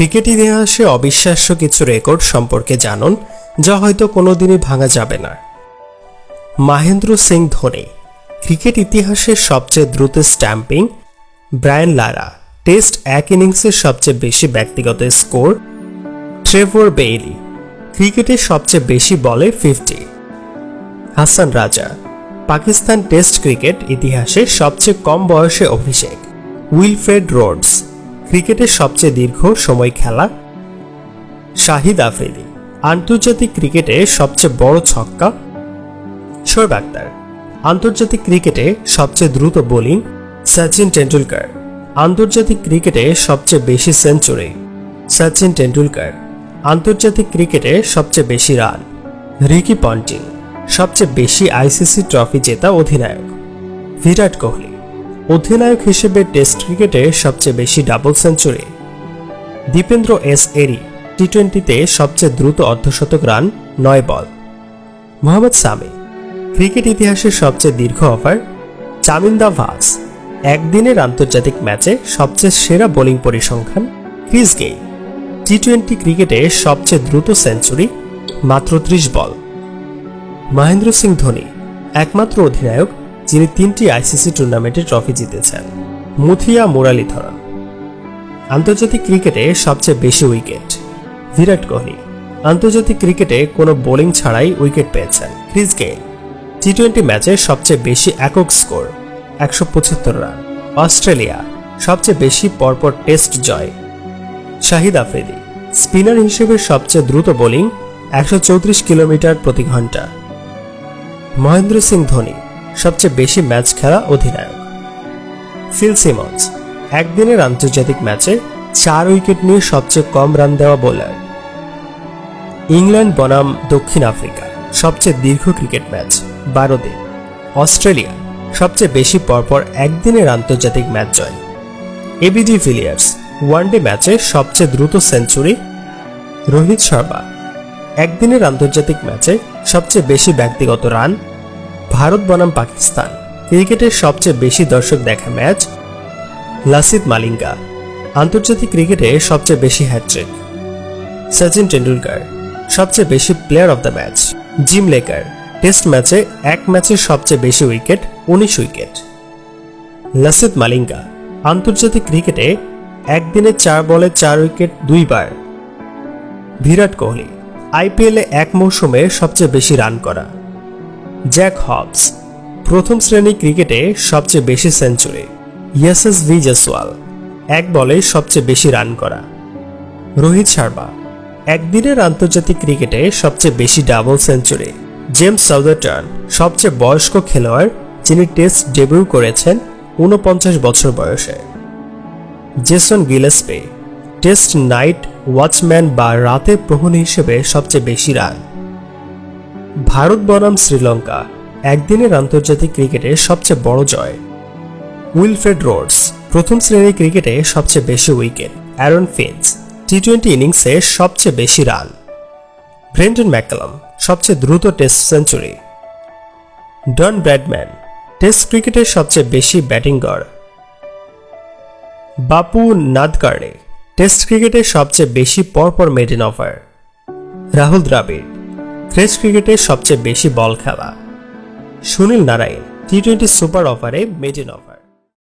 Cricket ইতিহাসে অবিশ্বাস্য কিছু রেকর্ড সম্পর্কে জানুন, যা হয়তো কোনোদিনই ভাঙা যাবে না। মাহেন্দ্র সিং ধোনি, ক্রিকেট ইতিহাসের সবচেয়ে দ্রুত স্ট্যাম্পিং, ব্রায়ান লারা, টেস্ট এক ইনিংসের সবচেয়ে বেশি ব্যক্তিগত স্কোর, ট্রেভর বেইলি ক্রিকেটের সবচেয়ে বেশি বলে ফিফটি। হাসান রাজা, পাকিস্তান টেস্ট ক্রিকেট ইতিহাসে সবচেয়ে কম বয়সে অভিষেক, উইলফ্রেড রোডস ক্রিকেটের সবচেয়ে দীর্ঘ সময় খেলা শাহিদ আফ্রিদি। আন্তর্জাতিক ক্রিকেটে সবচেয়ে বড় ছক্কা শোয়েব আক্তার আন্তর্জাতিক ক্রিকেটে সবচেয়ে দ্রুত বোলিং সচিন টেন্ডুলকার আন্তর্জাতিক ক্রিকেটে সবচেয়ে বেশি সেঞ্চুরি সচিন টেন্ডুলকার আন্তর্জাতিক ক্রিকেটে সবচেয়ে বেশি রান রিকি পন্টিং। সবচেয়ে বেশি আইসিসি ট্রফি জেতা অধিনায়ক। বিরাট কোহলি। অধিনায়ক হিসেবে টেস্ট ক্রিকেটে সবচেয়ে বেশি ডাবল সেঞ্চুরি দীপেন্দ্র এস এরি টি টোয়েন্টিতে সবচেয়ে দ্রুত অর্ধশতক রান, নয় বল। মোহাম্মদ সামি ক্রিকেট ইতিহাসের সবচেয়ে দীর্ঘ ওভার চামিন্দা ভাস, একদিনের আন্তর্জাতিক ম্যাচে সবচেয়ে সেরা বোলিং পরিসংখ্যান, ক্রিস গেইল টি টোয়েন্টি ক্রিকেটে সবচেয়ে দ্রুত সেঞ্চুরি মাত্র ত্রিশ বল। মহেন্দ্র সিং ধোনি, একমাত্র অধিনায়ক যিনি তিনটি আইসিসি টুর্নামেন্টে ট্রফি জিতেছেন, মুথিয়া মুরালীধরন। আন্তর্জাতিক ক্রিকেটে সবচেয়ে বেশি উইকেট, বিরাট কোহলি। আন্তর্জাতিক ক্রিকেটে কোনো বোলিং ছাড়াই উইকেট পেয়েছেন ক্রিস গেইল। টি টোয়েন্টি ম্যাচে সবচেয়ে বেশি একক স্কোর, একশো পঁচাত্তর রান। অস্ট্রেলিয়া সবচেয়ে বেশি পরপর টেস্ট জয়। শাহিদ আফ্রিদি, স্পিনার হিসেবে সবচেয়ে দ্রুত বোলিং, একশো চৌত্রিশ কিলোমিটার প্রতি ঘণ্টা। মহেন্দ্র সিং ধোনি সবচেয়ে বেশি ম্যাচ খেলা অধিনায়ক। ফিল সিমন্স, একদিনের আন্তর্জাতিক ম্যাচে চার উইকেট নিয়ে সবচেয়ে কম রান দেওয়া বোলার। ইংল্যান্ড বনাম দক্ষিণ আফ্রিকা, সবচেয়ে দীর্ঘ ক্রিকেট ম্যাচ, বারো দিন। অস্ট্রেলিয়া, সবচেয়ে বেশি পরপর একদিনের আন্তর্জাতিক match Joy. A B de Villiers one day ম্যাচে সবচেয়ে দ্রুত সেঞ্চুরি, রোহিত শর্মা। একদিনের আন্তর্জাতিক ম্যাচে সবচেয়ে বেশি ব্যক্তিগত রান ভারত বনাম পাকিস্তান। ক্রিকেটের সবচেয়ে বেশি দর্শক দেখা ম্যাচ লাসিত মালিঙ্গা। আন্তর্জাতিক ক্রিকেটে সবচেয়ে বেশি হ্যাট্রিক সচিন টেন্ডুলকার সবচেয়ে বেশি player of the match Jim Laker test ম্যাচে এক ম্যাচে সবচেয়ে বেশি উইকেট উনিশ উইকেট লাসিত মালিঙ্গা, আন্তর্জাতিক ক্রিকেটে একদিনে চার বলে চার উইকেট দুইবার। বিরাট কোহলি আইপিএলে এক মৌসুমে সবচেয়ে বেশি রান করা। জ্যাক হবস, প্রথম শ্রেণি ক্রিকেটে সবচেয়ে বেশি সেঞ্চুরি, ইয়াসেস ভি জসওয়াল এক বলে সবচেয়ে বেশি রান করা। রোহিত শর্মা, একদিনের আন্তর্জাতিক ক্রিকেটে সবচেয়ে বেশি ডাবল সেঞ্চুরি, জেমস সাউদারটন সবচেয়ে বয়স্ক খেলোয়াড়, যিনি টেস্ট ডেবিউ করেছেন ঊনপঞ্চাশ বছর বয়সে। Jason Gillespie, test night watchman বা রাতের প্রহরী হিসেবে সবচেয়ে বেশি রান। ভারত বনাম শ্রীলঙ্কা একদিনের আন্তর্জাতিক ক্রিকেটে সবচেয়ে বড় জয়। উইলফ্রেড রোডস প্রথম শ্রেণির ক্রিকেটে সবচেয়ে বেশি wicket. Aaron Finch T twenty ইনিংসে সবচেয়ে বেশি রান। ব্রেন্টন ম্যাকালাম সবচেয়ে দ্রুত test century. Don Bradman test ক্রিকেটের সবচেয়ে বেশি ব্যাটিং গড়। বাপু নাদকার্ডে টেস্ট ক্রিকেটে সবচেয়ে বেশি পরপর maiden over. Rahul Dravid test ক্রিকেটে সবচেয়ে বেশি বল খেলা। Sunil Narine T twenty super over maiden over.